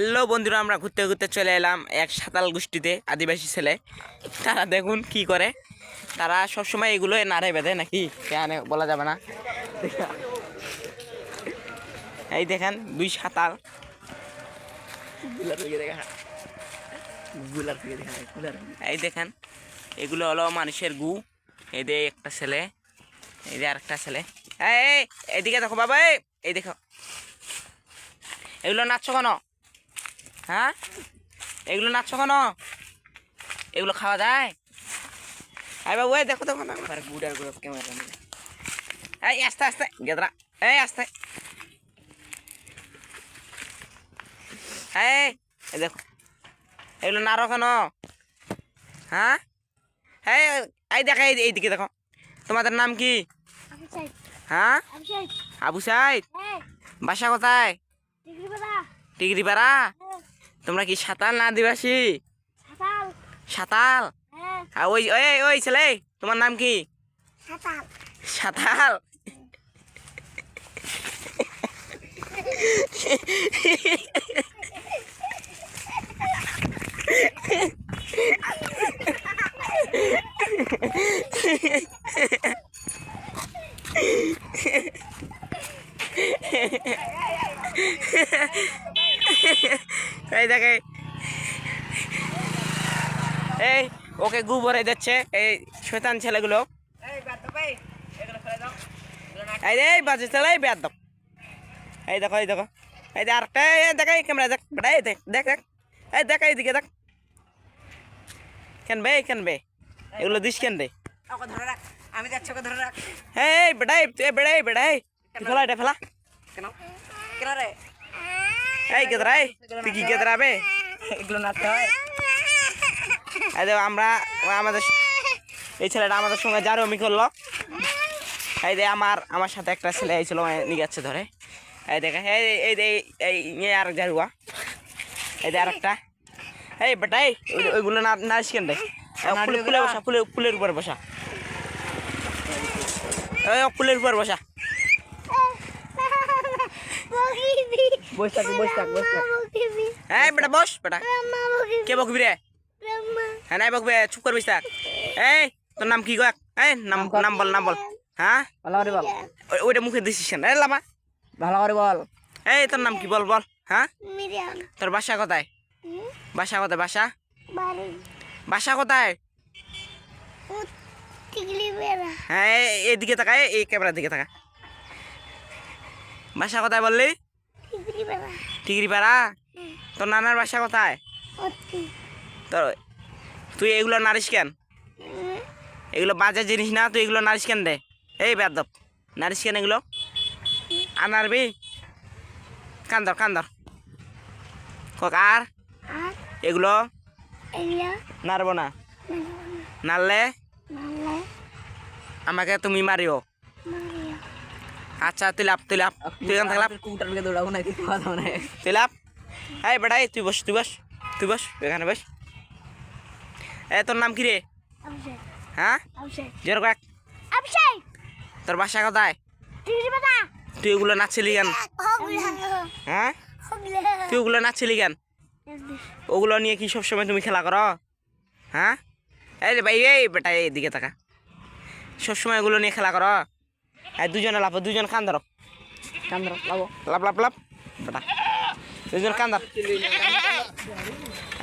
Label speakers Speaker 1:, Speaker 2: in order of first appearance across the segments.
Speaker 1: Hello বন্ধুরা আমরা ঘুরতে ঘুরতে চলে এলাম এক সাঁতাল গোষ্ঠীতে আদিবাসী ছেলে। তারা দেখুন কি করে। তারা সবসময় এগুলো নাড়ে বেঁধে নাকি? কেন বলা যাবে না। এই দেখেন দুই সাঁতাল। এই দেখেন এগুলো হলো মানুষের গু। এই যে একটা ছেলে এই যে আরেকটা ছেলে। এই এদিকে দেখো বাবা এই, এই দেখো। এগুলো নাচছো কেন? হ্যাঁ? এগুলো নাচছো কেন? এগুলো খাওয়া যায়? আই বাবু এই দেখো দেখো না গুড়ার গুড়া ক্যামেরা এই আস্তে আস্তে গেদরা। এই আস্তে। এই দেখো। এগুলো নাড়ো কেন? হ্যাঁ? এই এই দেখো এই এইদিকে দেখো। তোমাদের নাম কি? হ্যাঁ? আবু সাইদ।
Speaker 2: হ্যাঁ।
Speaker 1: বাসা কোথায়? টিগরিপাড়া
Speaker 2: হ্যাঁ
Speaker 1: তোমরা কি সাঁতাল না আদিবাসী
Speaker 2: সাতাল
Speaker 1: সাঁতাল
Speaker 2: হ্যাঁ।
Speaker 1: আর ওই ওই ওই ছেলে তোমার নাম কি?
Speaker 2: সাতাল
Speaker 1: সাঁতাল এই দেখে এই। ওকে গু ভরে দিচ্ছে এই শৈতান ছেলেগুলো। এই রে বাজে চলে এই বেদ এই দেখো এই দেখো। এই যে আরেকটা এই দেখ এই ক্যামেরা দেখ বেটা এই দেখ দেখ দেখ। এই দেখ এইদিকে দেখ। কেন বে কেন বে? এগুলো দিস কেন রে
Speaker 3: ধরে রাখ আমি যাচ্ছি ওকে ধরে রাখ।
Speaker 1: এই বেটাই বেড়াই বেড়াই ফেলা এটা ফেলা।
Speaker 3: কেন? কেন রে?
Speaker 1: এই এই। তুই কি গেদরা বে?
Speaker 3: এগুলো নাচতে হয়।
Speaker 1: আমরা আমাদের এই ছেলেটা আমাদের সঙ্গে জারমি করল। এই দে আমার আমার সাথে একটা ছেলে আইছিল নিয়ে যাচ্ছে ধরে। এই দেখে এই এই এই এই আর জারুয়া। এই দে আর একটা এই বেটাই ওই- ওইগুলো না না শিখেন রে? ফুলে ফুলে বসা ফুলে ফুলের উপর বসা। এই ও ফুলের উপর বসা
Speaker 2: বকিবি
Speaker 3: বস থাক বস থাক বস থাক।
Speaker 1: এই বেটা বস বেটা। কে বকবি রে? হ্যাঁ নাই বকবে চুপ করবিস থাক। এই তোর নাম কি কয় এই নাম নাম বল নাম বল। হ্যাঁ?
Speaker 3: ভালো করে বল।
Speaker 1: ওইটা মুখে দিছিস লামা
Speaker 3: ভালো করে বল।
Speaker 1: এই তোর নাম কি? বল বল। হ্যাঁ? তোর বাসা কোথায়? বাসা কোথায় বাসা?
Speaker 2: বাড়ি।
Speaker 1: বাসা কোথায়? হ্যাঁ এইদিকে তাকায় এই ক্যামেরার দিকে তাকা বাসা কোথায় বললি? টিগরিপাড়া। তোর নানার বাসা কোথায়? তোর তুই এগুলো নারিস কেন? এগুলো বাজার জিনিস না তুই এগুলো নারিস কেন রে এই বেদব নারিস কেন এগুলো? আনারবি কান্দর কান্দর কক আর? এগুলো? নারবো না। নারলে আমাকে তুমি মারিও। আচ্ছা তুই লাভ তুই লাভ তুই এখান থাকলাম
Speaker 3: কুকুরটার দিকে দৌড়াবো নাকি? কথা মানে
Speaker 1: তুই লাভ এই বেটাই তুই বস তুই বস তুই বস এখানে বস। এ তোর নাম কি রে? হ্যাঁ? জোর কয়েক তোর বাসা কোথায়? তুই ওগুলো নাচছিলি কেন? হ্যাঁ? তুই ওগুলো নাচছিলি কেন? ওগুলো নিয়ে কি সবসময় তুমি খেলা করো? হ্যাঁ? এই রে ভাই এই বেটা এইদিকে তাকা। সবসময় ওগুলো নিয়ে খেলা করো? এই দুজনে লাভ দুজন কান ধরো
Speaker 3: কান্দ্র লাবো
Speaker 1: লাভ। লাভ লাভ বেটা দুজন কান ধর।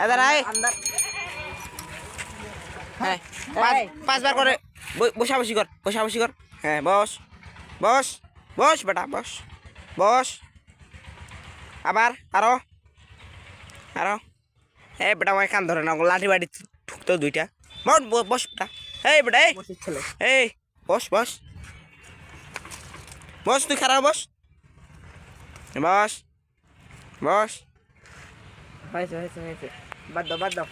Speaker 1: এদার আয় হ্যাঁ পাঁচ পাঁচবার করে ব- বসাবসি কর বসাবসি কর। হ্যাঁ বস বস বস বেটা বস বস। আবার আরও আরও। এই বেটা আমায় কান ধরে না ওগুলো লাঠি বাড়ি ঠুকতো দুইটা। বস ব- বস বেটা। এই বেটা এই।
Speaker 3: বসির ছেলে।
Speaker 1: এই বস বস। বস তুই খারাপ বস। বস বস।
Speaker 3: হয়েছে হয়েছে হয়েছে। বাদ দাও বাদ দাও।